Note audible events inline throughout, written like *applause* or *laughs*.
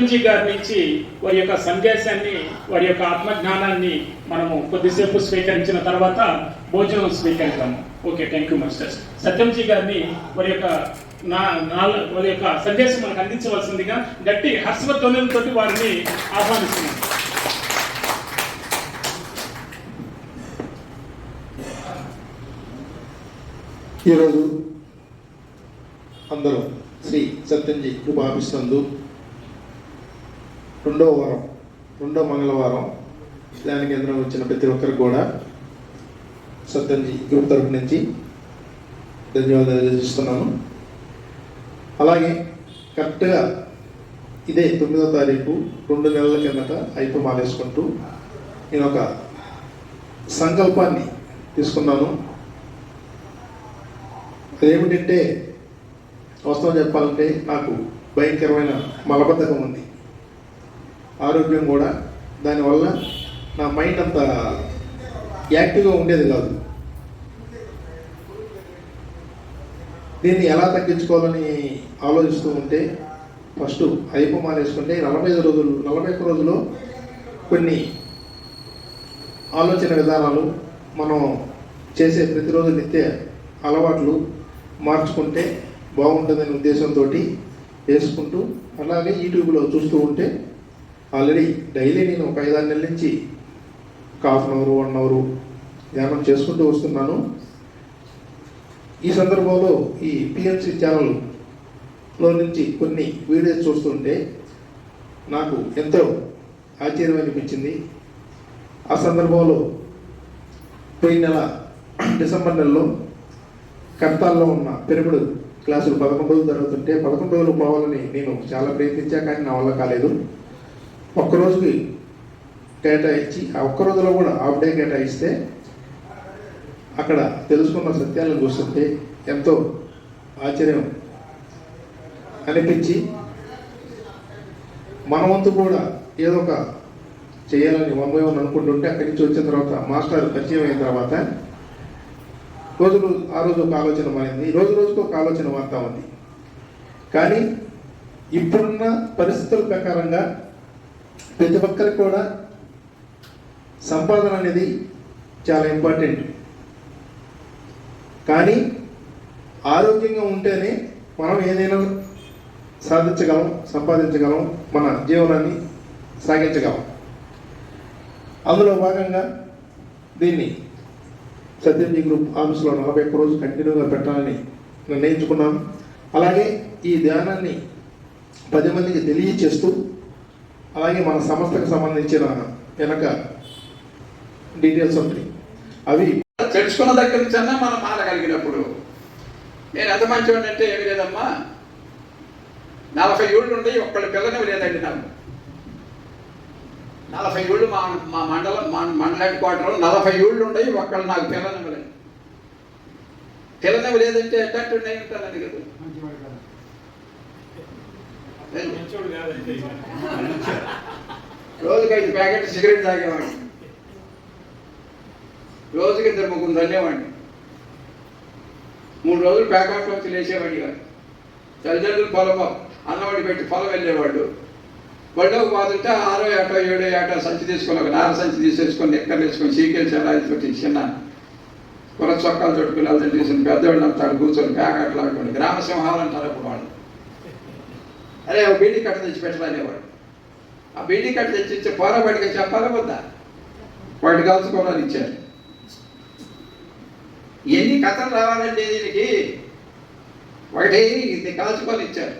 గురూజీ గారి నుంచి వారి యొక్క సందేశాన్ని వారి యొక్క ఆత్మజ్ఞానాన్ని మనము కొద్దిసేపు స్వీకరించిన తర్వాత భోజనం స్వీకరిద్దాము okay thank you masters Satyamji గారిని వారి యొక్క నా వారి యొక్క సందేశం మనకు అందించవలసిందిగా గట్టి హర్షధ్వనులతో వారిని ఆహ్వానిస్తున్నాం. ఈరోజు అందరూ శ్రీ సత్యంజీ కృపాభిస్తందు రెండో వారం రెండో మంగళవారం ధ్యాన కేంద్రం వచ్చిన ప్రతి ఒక్కరికి కూడా సత్యంజీ గ్రూప్ తరపు నుంచి ధన్యవాదాలు తెలియజేస్తున్నాను. అలాగే కరెక్ట్గా ఇదే తొమ్మిదో తారీఖు రెండు నెలల కిందట అయిపో మాలేసుకుంటూ నేను ఒక సంకల్పాన్ని తీసుకున్నాను. అదేమిటంటే వాస్తవం చెప్పాలంటే నాకు భయంకరమైన మలబద్ధకం ఉంది. ఆరోగ్యం కూడా దానివల్ల నా మైండ్ అంత యాక్టివ్గా ఉండేది కాదు. దీన్ని ఎలా తగ్గించుకోవాలని ఆలోచిస్తూ ఉంటే ఫస్ట్ అయిపో మానేసుకుంటే నలభై ఐదు రోజులు నలభై ఒక్క రోజుల్లో కొన్ని ఆలోచన విధానాలు మనం చేసే ప్రతిరోజు నిత్య అలవాట్లు మార్చుకుంటే బాగుంటుందనే ఉద్దేశంతో వేసుకుంటూ అలాగే యూట్యూబ్లో చూస్తూ ఉంటే ఆల్రెడీ డైలీ నేను ఒక ఐదారు నెలల నుంచి half an hour one hour ధ్యానం చేసుకుంటూ వస్తున్నాను. ఈ సందర్భంలో ఈ పిఎంసి ఛానల్లో నుంచి కొన్ని వీడియోస్ చూస్తుంటే నాకు ఎంతో ఆశ్చర్యం అనిపించింది. ఆ సందర్భంలో పోయిన నెల డిసెంబర్ నెలలో కర్తాల్లో ఉన్న పెరుగుడు క్లాసులు పదకొండు రోజులు జరుగుతుంటే పదకొండు రోజులు పోవాలని నేను చాలా ప్రయత్నించా కానీ నా వల్ల కాలేదు. ఒక్కరోజుకి కేటాయించి ఆ ఒక్క రోజులో కూడా హాఫ్ డే కేటాయిస్తే అక్కడ తెలుసుకున్న సత్యాలను చూస్తుంటే ఎంతో ఆశ్చర్యం అనిపించి మన వంతు కూడా ఏదో ఒక చేయాలని వన్ అనుకుంటుంటే అక్కడి నుంచి వచ్చిన తర్వాత మాస్టర్ పరిచయం అయిన తర్వాత రోజు రోజు ఆ రోజు ఒక ఆలోచన మారింది రోజు రోజుకు ఒక ఆలోచన మారుతా ఉంది. కానీ ఇప్పుడున్న పరిస్థితుల ప్రకారంగా ప్రతి ఒక్కరికి కూడా సంపాదన అనేది చాలా ఇంపార్టెంట్ కానీ ఆరోగ్యంగా ఉంటేనే మనం ఏదైనా సాధించగలం సంపాదించగలం మన జీవనాన్ని సాగించగలం. అందులో భాగంగా దీన్ని సత్యంజీ గ్రూప్ ఆఫీస్లో నలభై ఒక్క రోజు కంటిన్యూగా పెట్టాలని నిర్ణయించుకున్నాం అలాగే ఈ ధ్యానాన్ని పది మందికి తెలియచేస్తూ అలాగే మన సంస్థకు సంబంధించిన వెనక డీటెయిల్స్ ఉంటాయి. అవి తెలుసుకున్న దగ్గర నుంచి అన్నా మనం మారగలిగినప్పుడు నేను ఎంత మంచివాడిని అంటే ఏమి లేదమ్మా. నలభై ఏళ్ళు ఉండి ఒక్కళ్ళ పిల్లనివి లేదండి నాకు. నలభై ఏళ్ళు మా మా మండలం మా మండల హెడ్ క్వార్టర్లో నలభై ఏళ్ళు ఉండయి ఒక్కళ్ళు నాకు పిల్లనివ్వలేదు. లేదు ఎట్టట్టు నేను ఉంటానని కదా. *laughs* రోజుకి ఐదు ప్యాకెట్ సిగరెట్ తాగేవాడిని. రోజుకి ఇద్దరు ముగ్గురు తల్లేవాడిని. మూడు రోజులు ప్యాకెట్ వచ్చి లేచేవాడి కాదు తల్లిదండ్రులు పొలం అన్నవాడి పెట్టి పొలం వెళ్ళేవాడు బడిలో పోతుంటే ఆరో ఏటో ఏడో ఏటో సంచి తీసుకొని ఒక నార సంచి తీసేసుకొని ఎక్కలు వేసుకొని సీకెల్ తీసుకొచ్చి చిన్న కుర చొక్కాలు తోటి పిల్లలతో తీసుకుని పెద్దవాళ్ళు అంతా కూర్చొని ప్యాకెట్లు ఆడుకోండి గ్రామ సింహాలు అంటారు అప్పుడు వాళ్ళు. అరే ఒక బీడీ కట్ట తెచ్చి పెట్టాలనేవాడు ఆ బీడీ కట్ట తెచ్చి ఇచ్చే వాడికి చెప్పాలి వద్దా? వాటి కలుసుకోవాలని ఇచ్చారు. ఎన్ని కథలు రావాలంటే దీనికి? ఒకటి ఇది కాల్చుకొని ఇచ్చారు.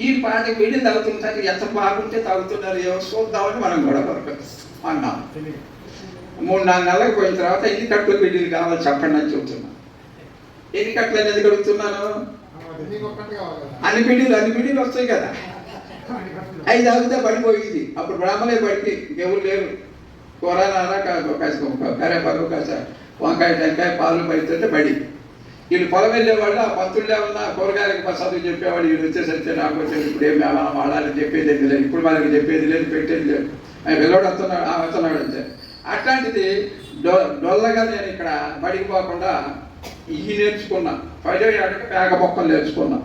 ఈ పాటి వీడిని తాగుతుంటారు ఎంత బాగుంటే తాగుతున్నారు ఏమో చూద్దామని మనం కూడా కొరకు అన్నాం. మూడు నాలుగు నెలలకు పోయిన తర్వాత ఎన్ని కట్లు బిడ్డలు కావాలి చెప్పండి అని చెబుతున్నాను ఎన్ని కట్లు అనేది కడుగుతున్నాను? అన్ని బిడ్డలు అన్ని బిడ్డలు వస్తాయి కదా. అవి తాగితే పడిపోయింది. అప్పుడు బ్రాహ్మలే పడితే ఎవరు లేరు కూర నార కరేపాకు కాస వంకాయ టెంకాయ పాలు పడితే పడి. వీళ్ళు పొలం వెళ్ళేవాళ్ళు ఆ పంతులు ఏమన్నా కూరగాయలకు ప్రసాదం చెప్పేవాడు వీళ్ళు వచ్చేసరికి నాకు వచ్చేది ఇప్పుడు ఏం మనం వాడాలని చెప్పేది లేదు ఇప్పుడు మనకి చెప్పేది లేదు పెట్టేది లేదు. ఆయన పిల్లవాడు వస్తున్నాడు ఆ వస్తున్నాడు అంతే. అట్లాంటిది డొ డొల్లగా నేను ఇక్కడ బడికి పోకుండా ఇవి నేర్చుకున్నా. పదో ఏడకి పేక మొక్కలు నేర్చుకున్నా.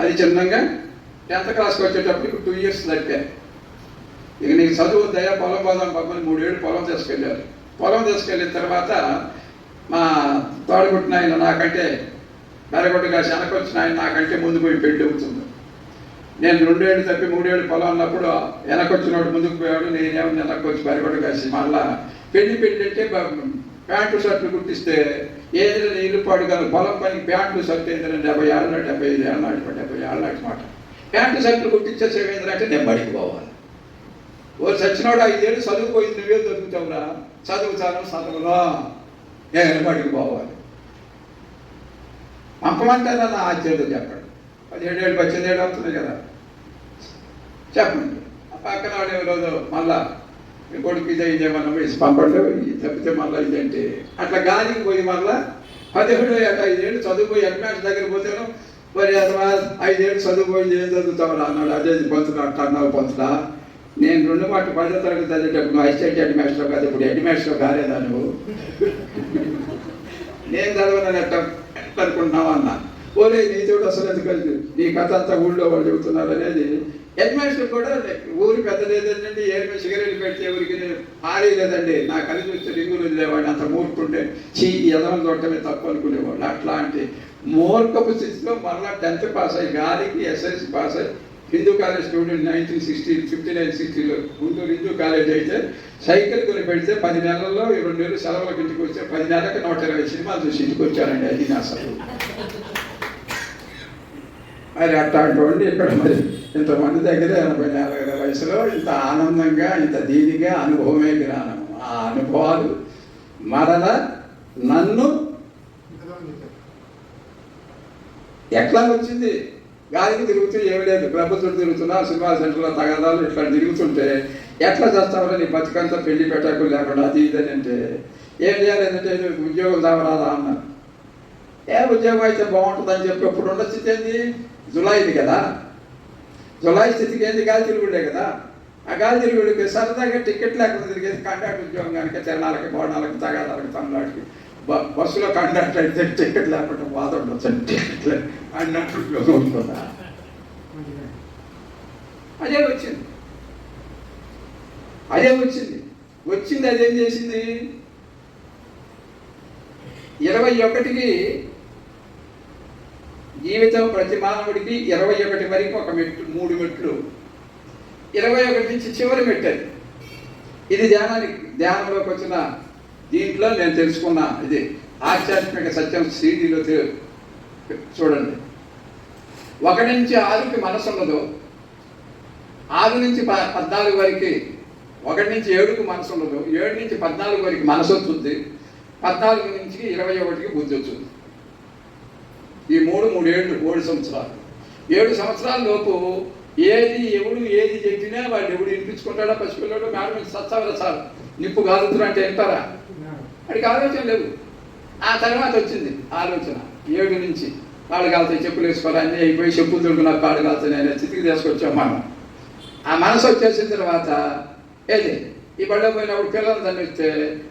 అది చిన్నంగా టెన్త్ క్లాస్కి వచ్చేటప్పటికి టూ ఇయర్స్ దక్కాను ఇక నీకు చదువు దయా పొలం పోదాం పక్కన మూడేళ్ళు పొలం తీసుకెళ్ళారు పొలం తీసుకెళ్ళిన తర్వాత మా తోడగుట్టిన ఆయన నాకంటే బెరగొట్టుగా శనకొచ్చిన ఆయన నాకంటే ముందు పోయి పెళ్ళి అవుతుంది. నేను రెండేళ్ళు తప్పి మూడేళ్ళు పొలం ఉన్నప్పుడు వెనకొచ్చినోడు ముందుకు పోయాడు. నేనేమో వెనక్కి వచ్చి బెరగొట్టు కాసి మళ్ళా పెళ్ళి పెళ్ళి అంటే ప్యాంటు షర్ట్లు కుట్టిస్తే ఏదైనా నీళ్ళు కాదు పొలం పైన ప్యాంటు షర్ట్ ఏంటంటే డెబ్బై ఏళ్ళ నాటి డెబ్బై ఐదు ఏళ్ళ నాటి డెబ్బై ఏళ్ళ నాటి మాట. ప్యాంటు షర్ట్లు కుట్టించేసి ఏంటంటే నేను బడికి పోవాలి. ఓ సచ్చినోడు ఐదేళ్ళు చదువుపోయింది నువ్వే దొరుకుతావురా. చదువుతాను చదువులా నేను బడికి పోవాలి. పంపమంటే నా ఆశ్చర్యం చెప్పండి. పదిహేడేళ్ళు పద్దెనిమిది ఏళ్ళు అవుతుంది కదా. చెప్పండి. పక్కన వాడు రోజు మళ్ళా కొడుకు ఇదే ఇదేమన్నా వేసి పంపండి ఇది తప్పితే మళ్ళీ ఇదేంటి? అట్లా గాలికి పోయి మళ్ళా పదిహేడు ఐదేళ్ళు చదువుపోయి అడ్వాన్స్ దగ్గర పోతాను మరి అథవా ఐదేళ్ళు చదువుపోయి ఏం చదువుతావు అన్నాడు. అదే పంతులు అట్లా అన్నావు పంతులా. నేను రెండు మాట పదో తరగతి చదివేటప్పుడు నువ్వు అసిస్టెంట్ హెడ్ మాస్టర్ కాదు ఇప్పుడు హెడ్ మాస్టర్ కాలేదా నువ్వు నేను చదవనని ఎట్ట అనుకుంటున్నావు? అన్నా. ఓలే నీ చూడు అసలు ఎందుకు నీ కథ అంతా ఊళ్ళో వాళ్ళు చెబుతున్నారు అనేది హెడ్మాస్టర్ కూడా ఊరి పెద్ద లేదండి ఏమి సిగరెట్ పెడితే ఊరికి ఆడే లేదండి నా కలిసి చూస్తే రింగులు లేవాడిని అంత మూర్ఖుండే. చీ ఎదవం చూడటమే తప్పు అనుకునేవాడు అట్లాంటి మూర్ఖపు స్థితిలో మరలా టెన్త్ పాస్ అయ్యి గాలికి ఎస్ఎస్సి పాస్ అయ్యి Hindu college student nineteen sixty fifty nine సిక్స్టీలో Guntur Hindu college అయితే సైకిల్ కొని పెడితే పది నెలల్లో ఈ రెండు నెలలు సెలవులకు ఇంటికి వచ్చే పది నెలలకు నూట ఇరవై సినిమాలు చూసి ఇంటికి వచ్చారండి అది నా అసలు. మరి అట్లాంటి వాడిని ఇక్కడ మరి ఇంతమంది దగ్గర ఎనభై నెలల వయసులో ఇంత ఆనందంగా ఇంత దీనిగా అనుభవమే జ్ఞానం. ఆ అనుభవాలు మరల నన్ను ఎట్లా వచ్చింది? గాలికి తిరుగుతూ ఏమి లేదు. ప్రభుత్వం తిరుగుతున్నా సినిమా సెంటర్లో తగదాలు ఇట్లా తిరుగుతుంటే ఎట్లా చేస్తామని నీ బతుకంతా పెళ్ళి పెట్టకు లేకుండా అది ఇది అని అంటే ఏం చేయాలంటే ఉద్యోగం దావరాదా అన్నారు. ఏ ఉద్యోగం అయితే బాగుంటుందని చెప్పి ఇప్పుడు ఉన్న స్థితి ఏంది? జులైది కదా? జులై స్థితికి ఏంది? గాలి తిరుగుడే కదా? ఆ గాలి తిరుగుడికి సరదాగా టికెట్ లేకుండా తిరిగేది కాంట్రాక్ట్ ఉద్యోగం కనుక తిరణాలకి బోనాలకి తగాదాలకి తమిళనాడుకి. బ- బస్సులో కాంట్రాక్ట్ అయితే టికెట్ లేకుండా బాధ ఉండొచ్చు. టికెట్ అన్నట్టు ఉద్యోగం ఉంటుందా? అదే వచ్చింది. అదే వచ్చింది. వచ్చింది అదేం చేసింది? ఇరవై ఒకటికి జీవితం ప్రతి మానవుడికి ఇరవై ఒకటి వరకు ఒక మెట్టు మూడు మెట్లు. ఇరవై ఒకటి నుంచి చివరి మెట్టు ఇది ధ్యానానికి ధ్యానంలోకి వచ్చిన దీంట్లో నేను తెలుసుకున్న ఇది. ఆధ్యాత్మిక సత్యం సీడీలో చూడండి. ఒకటి నుంచి ఆరుకి మనసు ఉండదు ఆరు నుంచి ప పద్నాలుగు వరకు ఒకటి నుంచి ఏడుకు మనసు ఉండదు ఏడు నుంచి పద్నాలుగు వరకు మనసు వస్తుంది పద్నాలుగు నుంచి ఇరవై ఒకటికి బుద్ధి వచ్చింది ఈ మూడు మూడేళ్ళు మూడు సంవత్సరాలు. ఏడు సంవత్సరాల లోపు ఏది ఎవడు ఏది చెప్పినా వాడు ఎవడు వినిపించుకుంటాడా పసిపిల్లడు? మేడం మీద సత్తావరా సార్. నిప్పు కాలుతున్నా అంటే వింటారా? వాడికి ఆలోచన లేదు. ఆ తర్వాత వచ్చింది ఆలోచన. ఏడు నుంచి కాళ్ళు కాలుతాయి చెప్పులు వేసుకోవాలి అన్నీ అయిపోయి చెప్పులు తింటున్నా కాళ్ళు కాలుతాయి నేను చితికి తీసుకొచ్చాం మనం ఆ మనసు వచ్చేసిన తర్వాత ఏది? ఈ బళ్ళ పోయినప్పుడు పిల్లల్ని దండిస్తే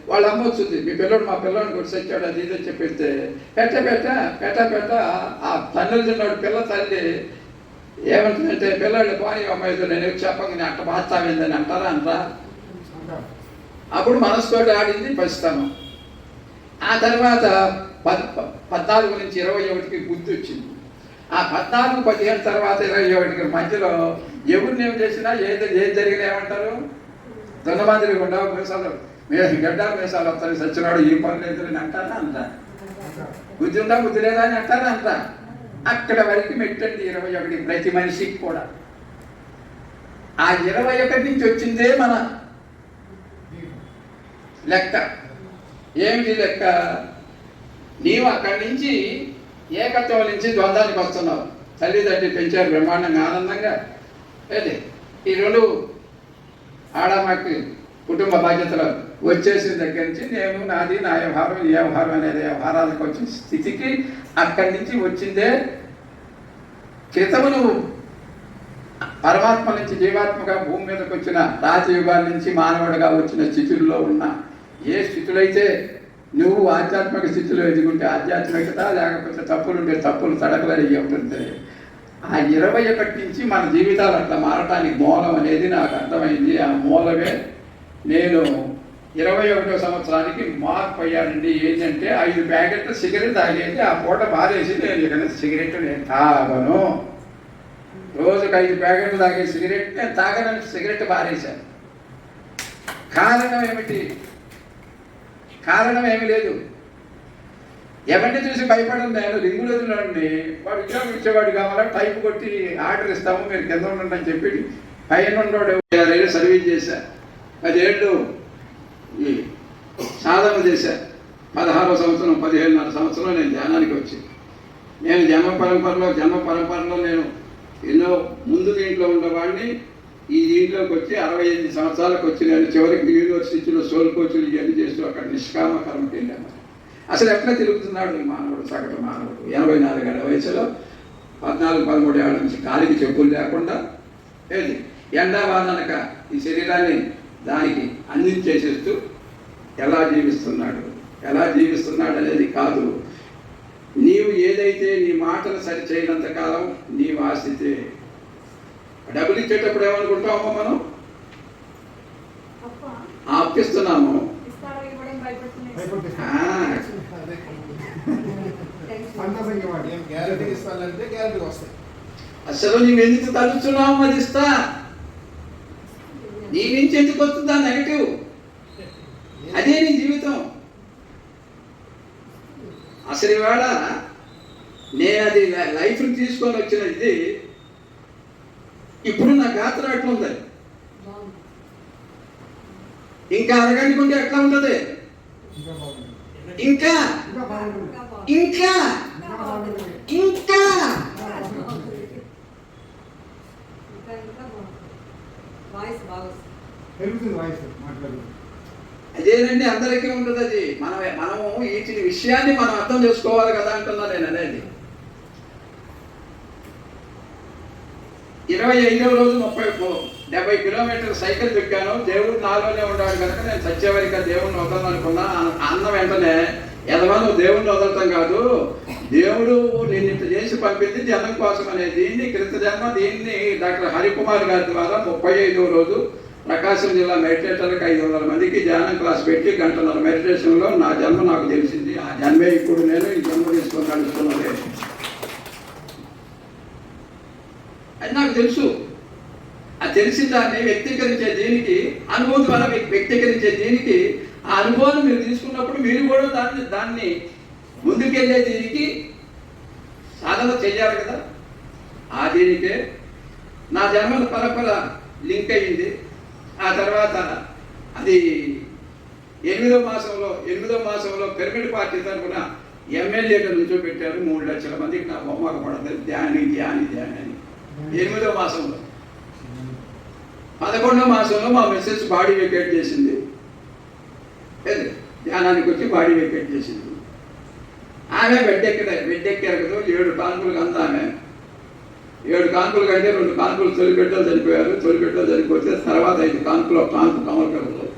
వాళ్ళ అమ్మ వచ్చింది మీ పిల్లడు మా పిల్లడిని కొట్టి వచ్చాడు అది ఇది అని చెప్పిస్తే పెట్ట పెట్ట పెట్ట పెట్ట ఆ తన్నులు తిన్నాడు పిల్ల తల్లి ఏమంటుందంటే పిల్లడు పోనీ అమ్మాయితో నేను వచ్చి చెప్పంగా అట్ట బాస్తామైందని అంటారా అంటారా? అప్పుడు మనసుతోటి ఆడింది పసితనం ఆ తర్వాత పద్ పద్నాలుగు నుంచి ఇరవై ఒకటికి బుద్ధి వచ్చింది. ఆ పద్నాలుగు పదిహేను తర్వాత ఇరవై ఒకటికి మధ్యలో ఎవరిని ఏం చేసినా ఏది ఏది జరిగినా ఏమంటారు? దొంగమాదిరి గుండా మీసాలు మే గడ్డ మీసాలు వస్తాయి సచ్చినాడు ఈ పని లేదు అని అంటారా అంట బుద్ధి ఉందా బుద్ధి లేదా? అని అంటారా అంట అక్కడ వరకు మెట్టండి ఇరవై ఒకటి ప్రతి మనిషికి కూడా. ఆ ఇరవై ఒకటి నుంచి వచ్చిందే మన లెక్క. ఏమిటి లెక్క? నీవు అక్కడి నుంచి ఏకత్వం నుంచి ద్వంద్వానికి వస్తున్నావు. తల్లిదండ్రి పెంచారు బ్రహ్మాండంగా ఆనందంగా. ఈ రెండు ఆడ మాకు కుటుంబ బాధ్యతలు వచ్చేసిన దగ్గర నుంచి నేను నాది నా వ్యవహారం ఈ వ్యవహారం అనేది వ్యవహారాలకు వచ్చిన స్థితికి అక్కడి నుంచి వచ్చిందే క్రితము నువ్వు పరమాత్మ నుంచి జీవాత్మగా భూమి మీదకి వచ్చిన రాజయుగాల నుంచి మానవుడిగా వచ్చిన స్థితుల్లో ఉన్న ఏ స్థితులైతే నువ్వు ఆధ్యాత్మిక స్థితిలో ఎదుగుంటే ఆధ్యాత్మికత లేకపోతే తప్పులుంటే తప్పులు తడకలరి ఉంటుంది. ఆ ఇరవై ఒకటి నుంచి మన జీవితాలు అట్లా మారటానికి మూలం అనేది నాకు అర్థమైంది. ఆ మూలమే నేను ఇరవై ఒకటో సంవత్సరానికి మార్పు అయ్యానండి. ఏంటంటే ఐదు ప్యాకెట్లు సిగరెట్ తాగేది ఆ పూట బాధేసి నేను ఇక్కడ సిగరెట్ నేను తాగను. రోజుకి ఐదు ప్యాకెట్లు తాగే సిగరెట్ నేను తాగడానికి సిగరెట్ బారేశాను కారణం ఏమిటి? కారణం ఏమి లేదు. ఎవరిని చూసి భయపడండి ఆయన రింగు రోజులండి వాడు ఉద్యోగం ఇచ్చేవాడు కావాలా? టైప్ కొట్టి ఆర్డర్ ఇస్తాము మీరు కింద ఉండండి అని చెప్పి పైన ఉన్నవాడు ఏళ్ళు సర్వీస్ చేశారు పదేళ్ళు ఈ సాధన చేశారు పదహారో సంవత్సరం పదిహేనున్నర సంవత్సరం నేను ధ్యానానికి వచ్చి నేను జన్మ పరంపరలో జన్మ పరంపరలో నేను ఎన్నో ముందు దీంట్లో ఉన్నవాడిని ఈ దీంట్లోకి వచ్చి అరవై ఎనిమిది సంవత్సరాలకు వచ్చి నేను చివరికి యూనివర్సిటీలో సోల్ కోచ్లు ఇవన్నీ చేస్తూ అక్కడ నిష్కామ కర్మకి వెళ్ళాను. అసలు ఎట్లా తిరుగుతున్నాడు ఈ మానవుడు సగటు మానవుడు? ఎనభై నాలుగేళ్ళ వయసులో పద్నాలుగు పదమూడు ఏళ్ళ నుంచి కాలికి చెప్పులు లేకుండా ఏది? ఎండా వాననక ఈ శరీరాన్ని దానికి అందించేసేస్తూ ఎలా జీవిస్తున్నాడు? ఎలా జీవిస్తున్నాడు అనేది కాదు. నీవు ఏదైతే నీ మాటలు సరి చేయనంత కాలం నీవు ఆశితే. డబ్బులు ఇచ్చేటప్పుడు ఏమనుకుంటామో మనం? ఆప్పిస్తున్నాము ఆ, గ్యారెంటీ ఇస్తానంటే గ్యారెంటీ వస్తాయి. అసలు నీవు ఎందుకు తలుచున్నావు అది ఇస్తా. నీ నుంచి ఎందుకు వస్తుందా నెగటివ్ అదే నీ జీవితం. అసలు ఇవాళ నేను అది లైఫ్ తీసుకొని వచ్చిన ఇది ఇప్పుడు నా గాత్ర ఎట్లా ఉంది. ఇంకా అరగంట ఉంటే ఎట్లా ఉంటుంది? ఇంకా ఇంకా? ఇంకా అదేనండి అందరికీ ఉంటుంది అది. మనం మనము వీటి విషయాన్ని మనం అర్థం చేసుకోవాలి కదా అంటున్నా నేను అనేది. ఇరవై ఐదవ రోజు ముప్పై డెబ్బై కిలోమీటర్ల సైకిల్ తొక్కాను దేవుడు నాలోనే ఉన్నాడు కనుక నేను సత్యవరిక దేవుడిని వదలను అనుకున్నా. అన్న- అన్న వెంటనే ఎదవా నువ్వు వదలటం కాదు. దేవుడు నేను ఇంత చేసి పంపింది జనం కోసం అనే దీన్ని క్రిత జన్మ దీన్ని డాక్టర్ హరికుమార్ గారి ద్వారా ముప్పై ఐదవ రోజు ప్రకాశం జిల్లా మెడిటేటర్కి ఐదు వందల మందికి ధ్యానం క్లాస్ పెట్టి గంటన్నర మెడిటేషన్లో నా జన్మ నాకు తెలిసింది. ఆ జన్మే ఇప్పుడు నేను ఈ జన్మ తీసుకొని నడుస్తున్నదే అది నాకు తెలుసు. ఆ తెలిసిన దాన్ని వ్యక్తీకరించే దీనికి అనుభూతి వల్ల వ్యక్తీకరించే దీనికి ఆ అనుభవాన్ని మీరు తీసుకున్నప్పుడు మీరు కూడా దాన్ని దాన్ని ముందుకెళ్ళే దీనికి సాధన చెయ్యాలి కదా? ఆ దీనికే నా జన్మల పరంపర లింక్ అయ్యింది. ఆ తర్వాత అది ఎనిమిదో మాసంలో ఎనిమిదో మాసంలో పిరమిడ్ పార్టీ తరఫున ఎమ్మెల్యేగా నుంచోబెట్టారు మూడు లక్షల మందికి నా బొమ్మకు పడదు ధ్యాని ధ్యాని ధ్యాని అని. ఎనిమిదో మాసంలో. పదకొండో మాసంలో మా మెసేజ్ బాడీ వెకేట్ చేసింది. ధ్యానానికి వచ్చి బాడీ వెకేట్ చేసింది. ఆమె బెడ్ ఎక్కడ? ఏడు కాన్పులు కంద ఆమె. ఏడు కాన్పులు కంటే రెండు కాన్పులు తొలిపెట్టలు చనిపోయారు తొలిపెట్టలు చనిపోతే తర్వాత ఐదు కాన్పులు ఒక కాన్పు కమలకరంలో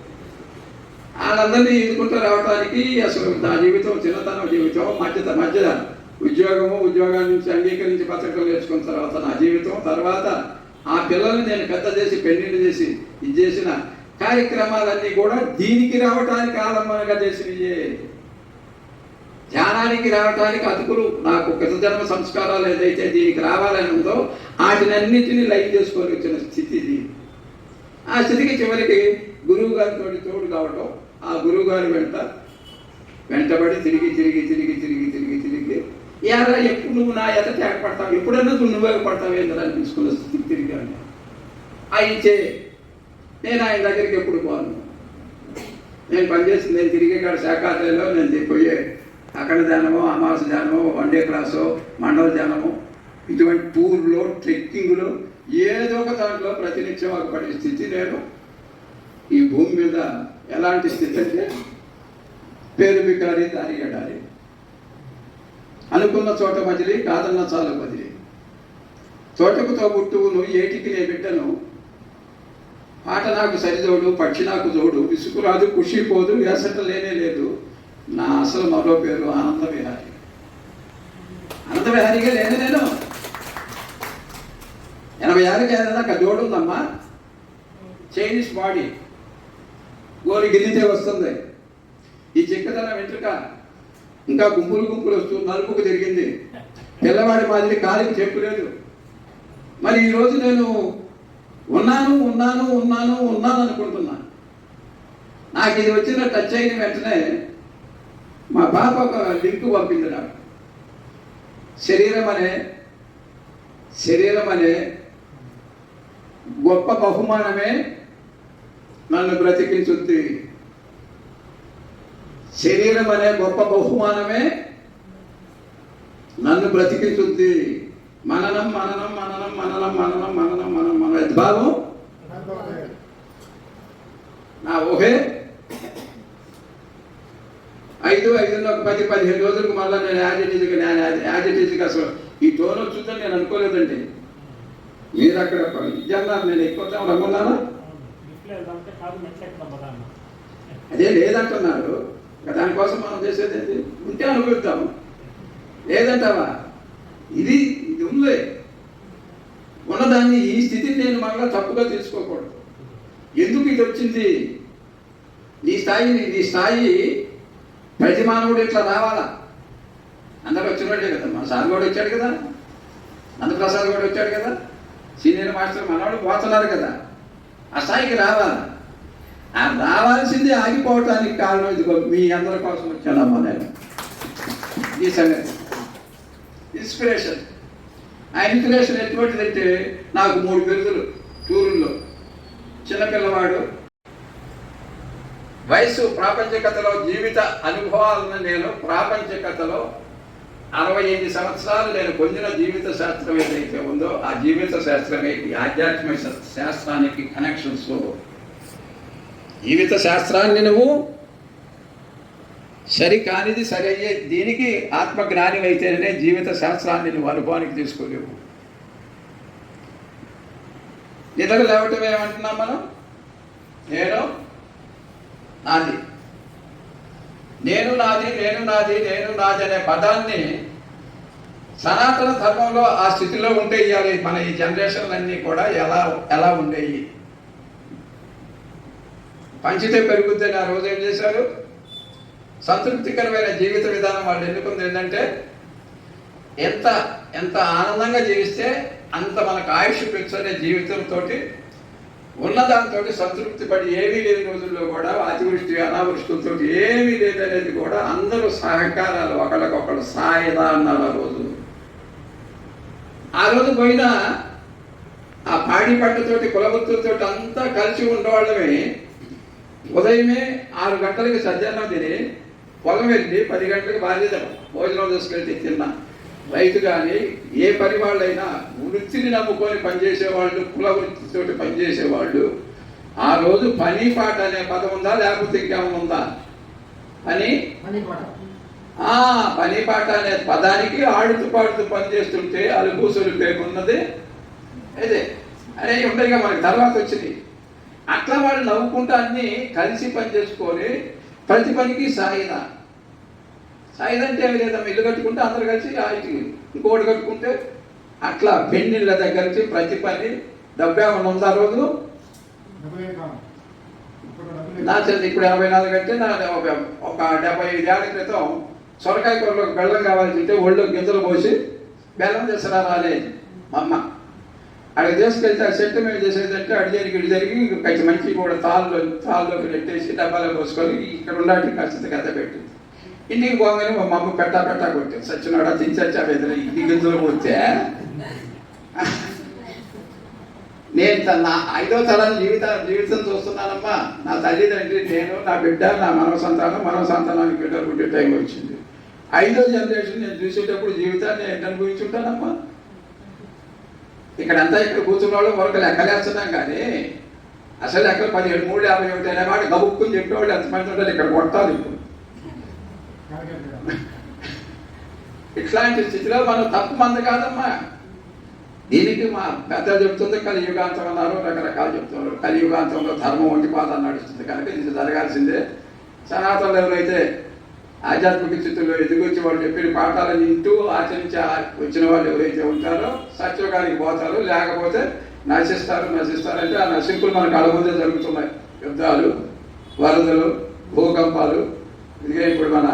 వాళ్ళందరినీ ఎదుర్కొంటూ రావడానికి అసలు నా జీవితం చిన్నతనం జీవితం మధ్య మధ్య ఉద్యోగము ఉద్యోగాన్ని నుంచి అంగీకరించి పత్రికలు నేర్చుకున్న తర్వాత నా జీవితం. తర్వాత ఆ పిల్లల్ని నేను పెద్ద చేసి పెళ్ళిళ్ళు చేసి ఇది చేసిన కార్యక్రమాలన్నీ కూడా దీనికి రావటానికి ఆలంబనగా చేసినయే. ధ్యానానికి రావటానికి అతుకులు నాకు జన్మ సంస్కారాలు ఏదైతే దీనికి రావాలని ఉందో వాటినన్నిటినీ లైవ్ చేసుకొని వచ్చిన స్థితి ఇది. ఆ స్థితికి చివరికి గురువు గారితో తోడు కావటం ఆ గురువు గారి వెంట వెంటబడి తిరిగి తిరిగి తిరిగి తిరిగి తిరిగి తిరిగి ఎలా ఎప్పుడు నువ్వు నా ఎత ట్యాగ్ ఎప్పుడన్నా నువ్వు నువ్వే పడతావు ఏందని అనిపించుకున్న స్థితికి తిరిగాను. అయితే నేను ఆయన దగ్గరికి ఎప్పుడు పోను. నేను పనిచేసింది నేను తిరిగే కాడ శాఖాలయంలో నేను పోయే అక్కడ ధ్యానము అమాస ధ్యానము వన్ డే క్లాసు మండల ధ్యానము ఇటువంటి టూర్లో ట్రెక్కింగ్లో ఏదో ఒక దాంట్లో ప్రతినిత్యం ఒక పడే స్థితి నేను ఈ భూమి మీద ఎలాంటి స్థితి అంటే పేరు బికారి దారి గడాలి అనుకున్న చోట మజిలి కాదన్న చాలు బదిలి తోటకు తోబుట్టువును ఏటికి నే బిడ్డను పాట నాకు సరిదోడు పక్షి నాకు జోడు విసుకురాదు ఖుషి పోదు వేసట లేనే లేదు. నా అసలు మరో పేరు ఆనంద విహారి. ఆనంద విహారిగా లేను నేను. ఎనభై ఏళ్ళకి ఏదైనా జోడు ఉందమ్మా. Chinese body. గోరి గిన్నితే వస్తుంది. ఈ చిక్కదనం వెంట్రుక. ఇంకా గుంపులు గుంపులు వస్తూ నలుపుకు తిరిగింది. పిల్లవాడి మాదిరి కాలికి చెప్పు లేదు మరి ఈరోజు నేను ఉన్నాను ఉన్నాను ఉన్నాను ఉన్నాను అనుకుంటున్నాను నాకు ఇది వచ్చిన టచ్ అయిన వెంటనే మా పాప ఒక లింక్ పంపింది నాకు శరీరం అనే శరీరం అనే గొప్ప బహుమానమే నన్ను బ్రతికించుద్ది. శరీరం అనే గొప్ప బహుమానమే నన్ను బ్రతికించుద్ది. మననం మననం మననం మననం మననం మననం మనం మన యద్భావం నా ఊహే ఐదు ఐదు ఒక పది పదిహేను రోజులకు మళ్ళీ నేను యాజిటీజ్గా నేను యాజిటీజ్గా అసలు ఈ టోన్ వచ్చిందని నేను అనుకోలేదండి. మీరు అక్కడ ఇది నేను ఎక్కువ రమ్మన్నానా అదే లేదంటున్నారు. దానికోసం మనం చేసేది ఉంటే అనుభవిస్తాము లేదంటావా? ఇది ఉంది ఉన్నదాన్ని ఈ స్థితిని నేను మరలా తప్పుగా తీసుకోకూడదు ఎందుకు ఇది వచ్చింది? నీ స్థాయి నీ స్థాయి ప్రతి మానవుడు ఇట్లా రావాలా? అందరూ వచ్చినట్టే కదా మా సార్ కూడా వచ్చాడు కదా అందప్రసాద్ కూడా వచ్చాడు కదా సీనియర్ మాస్టర్ మనవాడు పోతున్నారు కదా ఆ స్థాయికి రావాలి. ఆ రావాల్సింది ఆగిపోవటానికి కారణం ఇదిగో మీ అందరి కోసం వచ్చానమ్మా నేను. ఈ సంగతి. ఇన్స్పిరేషన్ ఆ ఇన్స్పిరేషన్ ఎటువంటిదంటే నాకు మూడు బిరుదులు టూరుల్లో. చిన్నపిల్లవాడు. వయసు ప్రాపంచికతలో జీవిత అనుభవాలను నేను ప్రాపంచికతలో అరవై ఎనిమిది సంవత్సరాలు నేను పొందిన జీవిత శాస్త్రం ఏదైతే ఉందో ఆ జీవిత శాస్త్రమే ఈ ఆధ్యాత్మిక శా- శాస్త్రానికి కనెక్షన్స్ జీవిత శాస్త్రాన్ని నువ్వు సరి కానిది సరి అయ్యే దీనికి ఆత్మజ్ఞాని అయితేనే జీవిత శాస్త్రాన్ని నువ్వు అనుభవానికి తీసుకోలేవు. నిద్ర లేవటం ఏమంటున్నాం మనం? నేను నాది. నేను నాది నేను నాది నేను నాది అనే పదాన్ని సనాతన ధర్మంలో ఆ స్థితిలో ఉంటే ఇవ్వాలి మన ఈ జనరేషన్లన్నీ కూడా ఎలా ఎలా ఉండేవి పంచితే పెరుగుద్దని ఆ రోజు ఏం చేశారు? సంతృప్తికరమైన జీవిత విధానం వాళ్ళు ఎన్నుకుంది ఏంటంటే ఎంత ఎంత ఆనందంగా జీవిస్తే అంత మనకు ఆయుష్ పెంచుకునే జీవితంతో ఉన్న దాంతో సంతృప్తి పడి ఏమీ లేని రోజుల్లో కూడా అతివృష్టి అనావృష్టితో ఏమీ లేదనేది కూడా అందరూ సహకారాలు ఒకళ్ళకొకళ్ళు సాయదా అన్నారు ఆ రోజు. ఆ రోజు పోయినా ఆ పాడి పంటతోటి కులవృత్తులతో అంతా కలిసి ఉండేవాళ్ళమే. ఉదయమే ఆరు గంటలకి సజ్జనం తిని పొలం వెళ్ళి పది గంటలకు బాధ్యత. భోజనం తీసుకెళ్తే తిన్నా. రైతు కానీ ఏ పని వాళ్ళైనా వృత్తిని నమ్ముకొని పనిచేసేవాళ్ళు కుల వృత్తితోటి పనిచేసేవాళ్ళు ఆ రోజు పని పాట అనే పదం ఉందా? లేకపోతే ఇంకేమైనా ఉందా? పని? పని పాట. ఆ పని పాట అనే పదానికి ఆడుతూ పాడుతూ పని చేస్తుంటే అలుపు సులుపేకున్నది అదే అరే ఉండగా మనకి తర్వాత వచ్చింది. అట్లా వాళ్ళు నవ్వుకుంటూ అన్ని కలిసి పని చేసుకొని ప్రతి పనికి సాయిదా ఏమి లేదమ్మా ఇల్లు కట్టుకుంటే అందరు కలిసి ఆ ఇంటికి ఇంకోటి కట్టుకుంటే అట్లా పెళ్ళిళ్ళ దగ్గర నుంచి ప్రతి పని డబ్బేమన్నా ఉందా ఆ రోజు డబ్బులేం కావాలి ఇప్పుడు డబ్బులు. నా చెల్లి ఇప్పుడు ఎనభై నాలుగు అంటే నా ఒక- డెబ్బై ఐదేళ్ళ క్రితం సొరకాయ కూరలో బెల్లం కావాల్సి ఉంటే ఒళ్ళు గింజలు పోసి బెల్లం చేసిరా రాలేదు మా అమ్మ. అక్కడికి తీసుకెళ్తే ఆ సెట్ మేము చేసేదంటే అడి జరిగి ఇటు జరిగి కొంచెం మంచి కూడా తాళ్ళు తాళ్ళలోకి నెట్టేసి డబ్బాలో పోసుకొని ఇక్కడ ఉండాలి కాస్త కథ పెట్టి ఇంటికి పోగానే మా అమ్మ పెట్టా పెట్టా కొట్టాను సచ్చినాడ తించచ్చా బెదిరి ఇది గింజలు పోతే నేను నా ఐదో తరం జీవిత జీవితం చూస్తున్నానమ్మా. నా తల్లిదండ్రి నేను నా బిడ్డ నా మనవ సంతానం మనవ సంతానానికి బిడ్డ పుట్టే టైం వచ్చింది. ఐదో జనరేషన్ నేను చూసేటప్పుడు జీవితాన్ని ఎంత అనుభవించుంటానమ్మా ఇక్కడంతా ఇక్కడ కూర్చున్న వాళ్ళు వరకు లెక్కలేస్తున్నాం కానీ అసలు ఎక్కడ పదిహేడు మూడు యాభై ఒకటి అనేవాడు గబుక్కుని చెప్పేవాళ్ళు ఎంతమంది ఉంటారు? ఇక్కడ కొట్టాలి ఇప్పుడు. ఇట్లాంటి స్థితిలో మనం తప్పు మంది కాదమ్మా. దీనికి మా పెద్దలు చెప్తుంది కలియుగాంతం అన్నారు రకరకాలు చెప్తున్నారు. కలియుగాంతంలో ధర్మం వంటి పాదాలు నడుస్తుంది. కనుక ఇది జరగాల్సిందే. సనాతనలు ఎవరైతే ఆధ్యాత్మిక స్థితిలో ఎదుగొచ్చి వాళ్ళు చెప్పిన పాఠాలను వింటూ ఆచరించి వచ్చిన వాళ్ళు ఎవరైతే ఉంటారో సత్యోగానికి పోతారో లేకపోతే నశిస్తారు నశిస్తారంటే ఆ నశింపులు మన కళ్ళ ముందే జరుగుతున్నాయి. యుద్ధాలు వరదలు భూకంపాలు. ఇదిగే ఇప్పుడు మన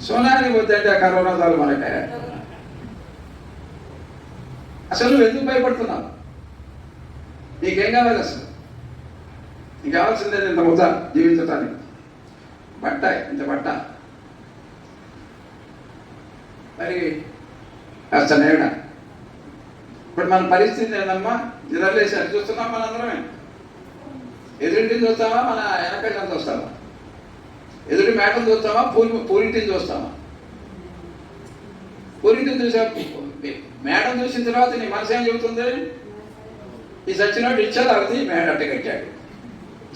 ఆ, సునామీ వద్దంటే ఆ కరోనా చాలు మనకే. అసలు నువ్వు ఎందుకు భయపడుతున్నావు? నీకేం కావాలి అసలు? నీకు కావాల్సిందే ఇంత ముద్ద జీవించటానికి. బట్ట ఇంత బట్ట. మరి కాస్త నేడ ఇప్పుడు మన పరిస్థితి ఏందమ్మా? నిద్రలేసి అది చూస్తున్నాం మనందరమే. ఎదురింటిని చూస్తామా? మన వెనకళ్ళని చూస్తామా ఎదుటి మేకను చూస్తామా? పూరి పూరింటిని చూస్తామా? పూరింటిని చూసా మేడం చూసిన తర్వాత నీ మనసు ఏం చెబుతుంది? ఈ సచ్చినోడు ఇచ్చాడు అది మేడ అట్ట కట్టాడు.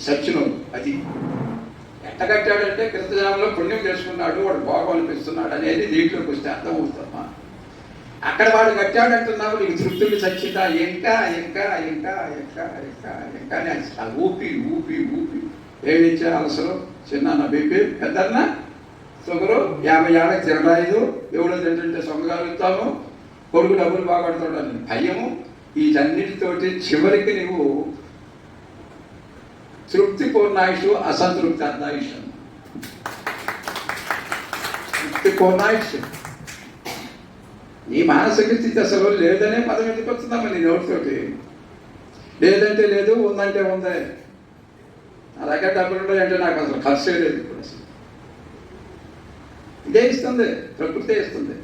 సచ్చినోడు అది ఎట్ట కట్టాడంటే కృతజామంలో పుణ్యం చేసుకున్నాడు వాడు బాగా అనిపిస్తున్నాడు అనేది దీంట్లోకి వస్తే అర్థం అవుతామా అక్కడ వాడు కట్టాడు అంటున్నావు నీకు తృప్తులు సచ్చిందా ఇంకా ఇంకా ఇంకా ఇంకా ఇంకా ఇంకా అని ఊపి ఊపి ఊపి. ఏమిచ్చా అవసరం. చిన్న బీపీ పెద్దన్న షుగరు యాభై ఏళ్ళకి తిరగలేదు ఎవడో తింటుంటే సొంగగలుగుతాము కొడుకు డబ్బులు బాగుపడుతాడని భయము. వీటన్నిటితోటి చివరికి నువ్వు తృప్తి పూర్ణాయుషు అసంతృప్తి అర్ధాయుషు. తృప్తి పూర్ణాయుషు. నీ మానసిక స్థితి అసలు లేదనే పదం ఎందుకు వస్తుందమ్మా నీ నోటితోటి? లేదంటే లేదు ఉందంటే ఉందే. అలాగే డబ్బులు ఉన్నాయంటే నాకు అసలు ఖర్చు లేదు ఇప్పుడు అసలు. ఇదే ఇస్తుంది ప్రకృతి ఇస్తుంది.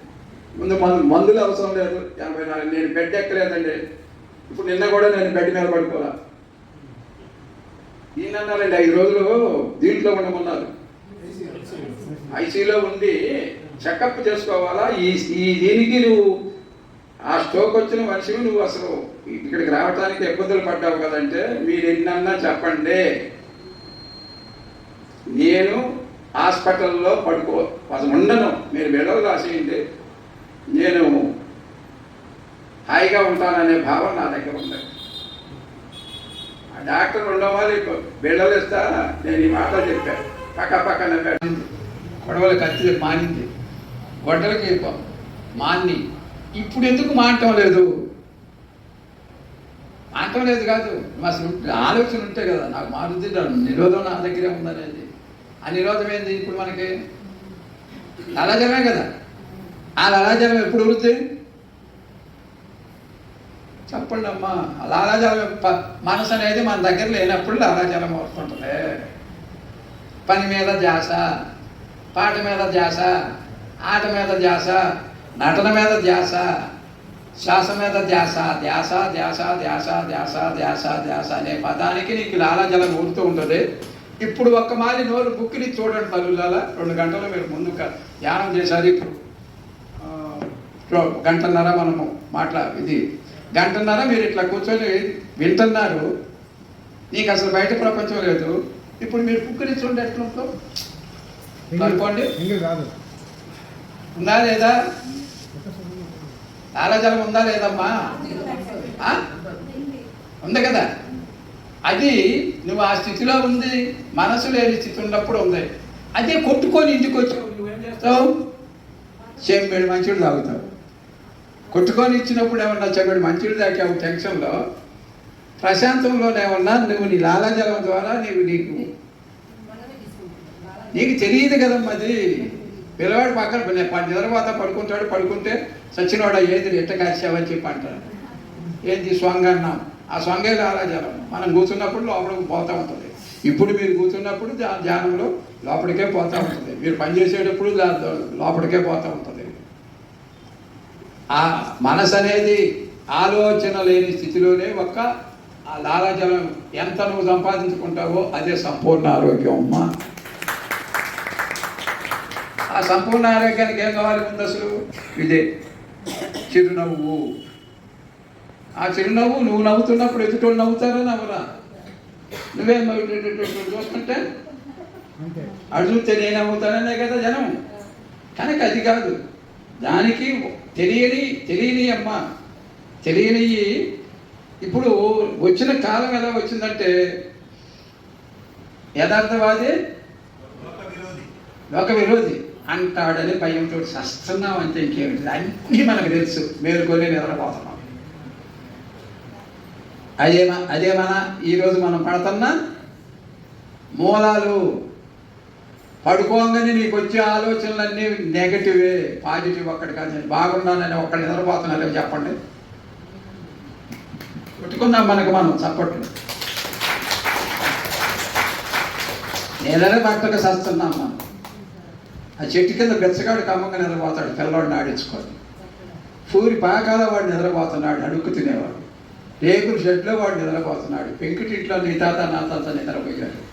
ముందు మందు మందులు అవసరం లేదు. ఎనభై నాలుగు నేను బెడ్ ఎక్కలేదండి. ఇప్పుడు నిన్న కూడా నేను బెడ్ మీద పడుకోవాలా ఈయన ఐదు రోజులు దీంట్లో ఉండమన్నారు. ఐసీలో ఉండి చెకప్ చేసుకోవాలా? ఈ ఈ దీనికి నువ్వు ఆ స్ట్రోక్ వచ్చిన మనిషివి నువ్వు అసలు ఇక్కడికి రావడానికి ఇబ్బందులు పడ్డావు కదంటే మీరు ఎన్నన్నా చెప్పండి. నేను హాస్పిటల్లో పడుకో ఉండను. మీరు బిడలు రాసేయండి. నేను హాయిగా ఉంటాననే భావన నా దగ్గర ఉంది ఆ డాక్టర్ ఉండవాలి బిడ్డలు ఇస్తా నేను ఈ మాట చెప్పాను. పక్క పక్కన పెట్టింది గొడవలు కత్తి మానింది. గొడ్డలకి మాన్ని. ఇప్పుడు ఎందుకు మానటం లేదు? మానటం లేదు కాదు. అసలు ఆలోచన ఉంటే కదా. నాకు మారుద్ది నిరోధం నా దగ్గరే ఉందనేది. ఆ నిరోధం ఏంది ఇప్పుడు మనకి? లలాజలమే కదా. ఆ లలాజలం ఎప్పుడు వృత్తి చెప్పండి అమ్మా. లాలాజలం ప- మనసు అనేది మన దగ్గర లేనప్పుడు లాలాజలం వస్తుంటుంది పని మీద ధ్యాస పాట మీద ధ్యాస ఆట మీద ధ్యాస నటన మీద ధ్యాస శ్వాస మీద ధ్యాస ధ్యాస ధ్యాస ధ్యాస ధ్యాస ధ్యాస ధ్యాస అనే పదానికి నీకు లాలాజలం ఊరుతూ ఉంటుంది. ఇప్పుడు ఒక్క మారి నోరు బుక్కిని చూడండి తల్లులాల రెండు గంటలు మీరు ముందు క- ధ్యానం చేశారు ఇప్పుడు. గంటన్నర మనము మాట్లా ఇది. గంటన్నర మీరు ఇట్లా కూర్చొని వింటున్నారు. నీకు అసలు బయట ప్రపంచం లేదు. ఇప్పుడు మీరు బుక్కిని చూడండి ఎట్లుందో అనుకోండి ఉందా లేదా? లాలాజలం ఉందా లేదమ్మా? ఉంది కదా? అది నువ్వు ఆ స్థితిలో ఉంది మనసు లేని స్థితి ఉన్నప్పుడు ఉంది. అదే కొట్టుకొని ఇంటికి వచ్చావు నువ్వేం చేస్తావు? చెంబేడు మంచిడు తాగుతావు. కొట్టుకొని ఇచ్చినప్పుడు ఏమన్నా చెంబేడు మంచిడు తాకావు టెన్షన్లో? ప్రశాంతంలోనేమన్నా నువ్వు నీ లాలాజలం ద్వారా నీవు నీకు నీకు తెలియదు కదమ్మా అది. పిల్లవాడు పక్కన నిద్రపోత పడుకుంటాడు పడుకుంటే సచ్చినవాడు ఏది ఎట్ట కాసావని చెప్పి అంటాడు. ఏంది స్వంగన్నాం? ఆ స్వంగే ఆరాజనం. మనం కూర్చున్నప్పుడు లోపలికి పోతూ ఉంటుంది. ఇప్పుడు మీరు కూర్చున్నప్పుడు ధ్యానంలో లోపలికే పోతూ ఉంటుంది. మీరు పని చేసేటప్పుడు లోపలికే పోతూ ఉంటుంది. ఆ మనసు అనేది ఆలోచన లేని స్థితిలోనే ఒక్క ఆ లాలాజలం ఎంత నువ్వు సంపాదించుకుంటావో అదే సంపూర్ణ ఆరోగ్యం అమ్మా. ఆ సంపూర్ణ ఆరోగ్యానికి ఏం కావాలి ముందు అసలు ఇదే చిరునవ్వు. ఆ చిరునవ్వు నువ్వు నవ్వుతున్నప్పుడు ఎదుటోళ్ళు నవ్వుతారా నవ్వరా? నువ్వే చూస్తుంటే? అంతే. అడు చూస్తే నేను నవ్వుతాననే కదా జనం. కనుక అది కాదు. దానికి తెలియని తెలియని అమ్మ తెలియని ఇప్పుడు వచ్చిన కాలం ఎలా వచ్చిందంటే యథార్థవాది లోక విరోధి అంటాడని భయంతో సస్తున్నాం అంతే ఇంకేమిటి అన్నీ మనకు తెలుసు. మేలుకొని నిద్రపోతున్నాం. అదే అదే మన ఈరోజు మనం పడుతున్న మూలాలు? పడుకోగానే నీకు వచ్చే ఆలోచనలన్నీ నెగటివే పాజిటివ్ ఒక్కటి కాదు. నేను బాగున్నానని ఒక్కడు నిద్రపోతున్నారో చెప్పండి. కొట్టుకుందాం మనకు మనం సపోర్ట్ నేలనే భక్తులకు సస్తున్నాం మనం. ఆ చెట్టు కింద బెచ్చగాడు కమ్మంగా నిద్రపోతాడు పిల్లవాడిని ఆడించుకొని. పూరి పాకాల వాడు నిద్రపోతున్నాడు అడుక్కు తినేవాడు. రేకుల షెడ్లో వాడు నిద్రపోతున్నాడు. పెంకుటింట్లో నీ తాత నా తాత నిద్రపోయారు.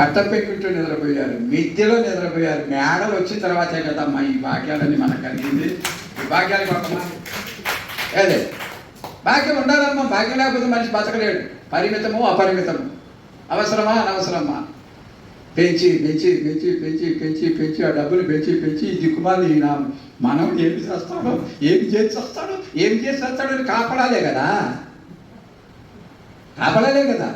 అట్ట పెంకుట్లో నిద్రపోయారు. మిద్దెలో నిద్రపోయారు. మేడలు వచ్చిన తర్వాతే కదమ్మా ఈ భాగ్యాలన్నీ మనకు కలిగింది. ఈ భాగ్యాలు పక్కన అదే భాగ్యం ఉండాలమ్మా. భాగ్యం లేకపోతే మనిషి బతకలేడు. పరిమితము అపరిమితము. అవసరమా? అనవసరమా? పెంచి పెంచి పెంచి పెంచి పెంచి పెంచి ఆ డబ్బులు పెంచి పెంచి ఈ దిక్కుమాలి మనం ఏమి చేస్తాడో ఏమి చేసి వస్తాడో ఏమి చేసి వస్తాడో అని కాపడాలే కదా. కాపడాలే కదా.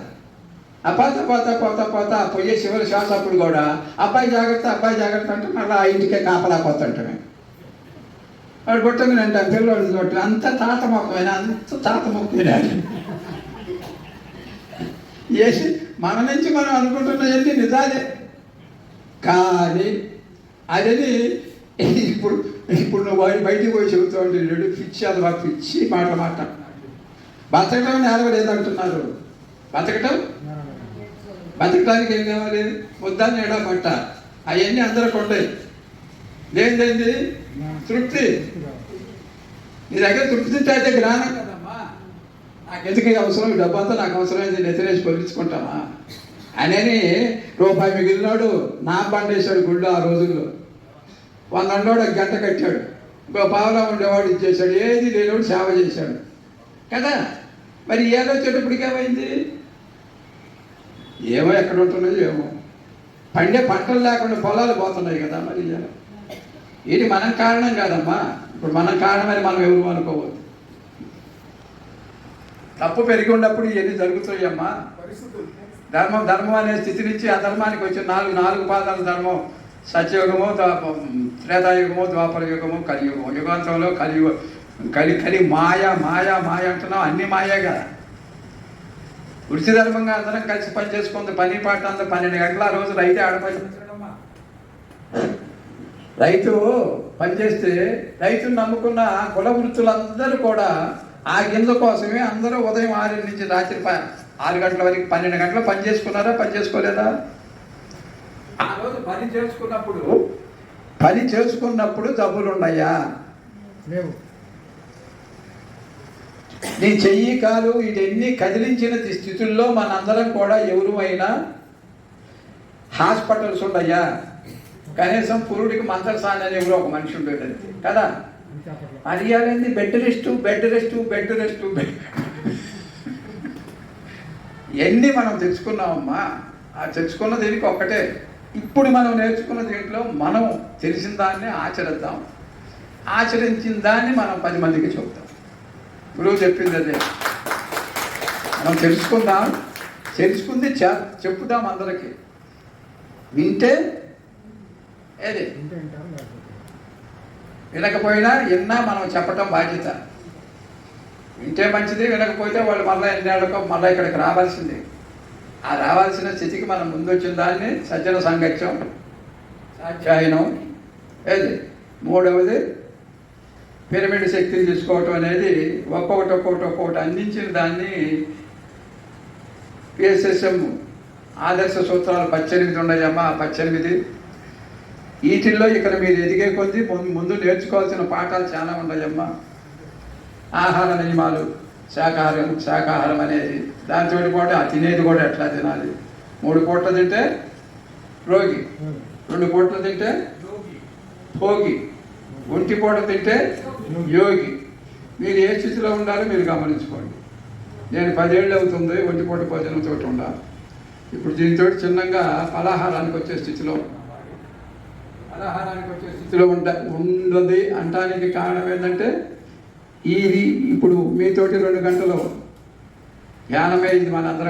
ఆ పాత పాత పోత పోత పోయే చివరి శ్వాస అప్పుడు కూడా అబ్బాయి జాగ్రత్త అబ్బాయి జాగ్రత్త అంటే మళ్ళీ ఆ ఇంటికే కాపలా పోతుంటామే. వాడు కొట్టగానే అంటే పిల్లవాడు కొట్టి అంత తాత మొక్కమైన అంత తాత మొక్కమైన చేసి మన నుంచి మనం అనుకుంటున్నవన్నీ నిజాలే. కానీ అదని ఇప్పుడు ఇప్పుడు నువ్వు బయ- బయటికి పోయి చెబుతూ ఉంటే రెండు పిచ్చి అది పిచ్చి మాట మాట బతకడం నేలవలేదంటున్నారు బతకటం? బతకడానికి ఏం కావాలి? ముద్ద ఎడా పట్ట? అవన్నీ అందరికి ఉండయి లేనిదేంది? తృప్తి. నీ దగ్గర తృప్తి అయితే జ్ఞానం కదమ్మా. నాకు ఎందుకు ఈ అవసరం? డబ్బంతా డబ్బు అంతా నాకు అవసరమైంది. నెత్తిరేసి కొలిచుకుంటామా అనేని రూపాయి మిగిలినాడు నా బండేశాడు గుళ్ళు ఆ రోజుల్లో. వంద గంట కట్టాడు. ఇంకో పావులా ఉండేవాడు ఇచ్చేసాడు ఏది లేనివాడు సేవ చేశాడు. కదా? మరి ఏదో వచ్చేటప్పటికి ఏమైంది? ఏమో ఎక్కడ ఉంటున్నాయో ఏమో. పండే పంటలు లేకుండా పొలాలు పోతున్నాయి కదా మరి ఇది మనం కారణం కాదమ్మా. ఇప్పుడు మనం కారణమని మనం ఎవరు అనుకోవద్దు. తప్పు పెరిగి ఉన్నప్పుడు ఇవన్నీ జరుగుతాయమ్మా. ధర్మం ధర్మం అనే స్థితి నుంచి ఆ ధర్మానికి వచ్చిన నాలుగు నాలుగు పాదాల ధర్మం. సత్యయుగము ద్వాప- త్రేతాయుగము ద్వాపర యుగము కలియుగము. యుగాంతంలో కలియుగం కలి కలి మాయ మాయ మాయ అంటున్నాం అన్ని మాయే కదా. వృత్తి ధర్మంగా అందరం కలిసి పని చేసుకుంది పని పాట అంతా పన్నెండు గంటల ఆ రోజు రైతే ఆడ పని చేస్తాడమ్మా. రైతు పనిచేస్తే రైతును నమ్ముకున్న కుల వృత్తులందరూ కూడా ఆ గింజ కోసమే అందరూ ఉదయం ఆరు నుంచి రాత్రి ప- ఆరు గంటల వరకు పన్నెండు గంటలు పని చేసుకున్నారా పని చేసుకోలేదా? ఆ రోజు పని చేసుకున్నప్పుడు పని చేసుకున్నప్పుడు జబ్బులు ఉన్నాయా లేవు. నీ చెయ్యి కాలు వీటన్ని కదిలించిన స్థితుల్లో మనందరం కూడా ఎవరు అయినా హాస్పిటల్స్ ఉన్నాయా కనీసం పురుడికి మంత్రసాని అని ఎవరో ఒక మనిషి ఉండేది కదా? అంతే bed rest bed rest bed rest bed ఎన్ని మనం తెచ్చుకున్నామమ్మా ఆ తెచ్చుకున్న దీనికి ఒక్కటే. ఇప్పుడు మనం నేర్చుకున్న దీంట్లో మనం తెలిసిన దాన్ని ఆచరిద్దాం. ఆచరించిన దాన్ని మనం పది మందికి చెబుతాం గురువు చెప్పింది అదే. మనం తెలుసుకుందాం తెలుసుకుంది చె- చెప్పుదాం అందరికీ. వింటే ఏది? వినకపోయినా విన్నా మనం చెప్పటం బాధ్యత. వింటే మంచిది వినకపోతే వాళ్ళు మళ్ళీ ఎన్నేళ్ళకో మళ్ళీ ఇక్కడికి రావాల్సిందే. ఆ రావాల్సిన స్థితికి మనం ముందు వచ్చిన దాన్ని సజ్జన సంగత్యం సాధ్యాయనం. ఏది? మూడవది పిరమిడ్ శక్తిని తీసుకోవటం అనేది ఒక్కొక్కటి ఒక్కొక్కటి ఒక్కొక్కటి అందించిన దాన్ని పిఎస్ఎస్ఎం ఆదర్శ సూత్రాలు పద్దెనిమిది ఉన్నాయమ్మా పద్దెనిమిది. వీటిల్లో ఇక్కడ మీరు ఎదిగే కొద్దీ ముందు- ముందు నేర్చుకోవాల్సిన పాఠాలు చాలా ఉన్నాయమ్మా ఆహార నియమాలు శాకాహారం శాకాహారం అనేది. దాంతో పాటు ఆ తినేది కూడా ఎట్లా తినాలి? మూడు పూటలు తింటే రోగి. రెండు పూటలు తింటే భోగి. ఒంటి పూట తింటే యోగి. మీరు ఏ స్థితిలో ఉండాలో మీరు గమనించుకోండి. నేను పదేళ్ళు అవుతుంది ఒంటి పూట భోజనంతో ఉండాలి. ఇప్పుడు దీంతో చిన్నగా ఫలాహారానికి వచ్చే స్థితిలో ఫలాహారానికి వచ్చే స్థితిలో ఉండ ఉండదు. అంటానికి కారణం ఏంటంటే ఇది ఇప్పుడు మీతోటి రెండు గంటలు ధ్యానమే ఇది మనందరం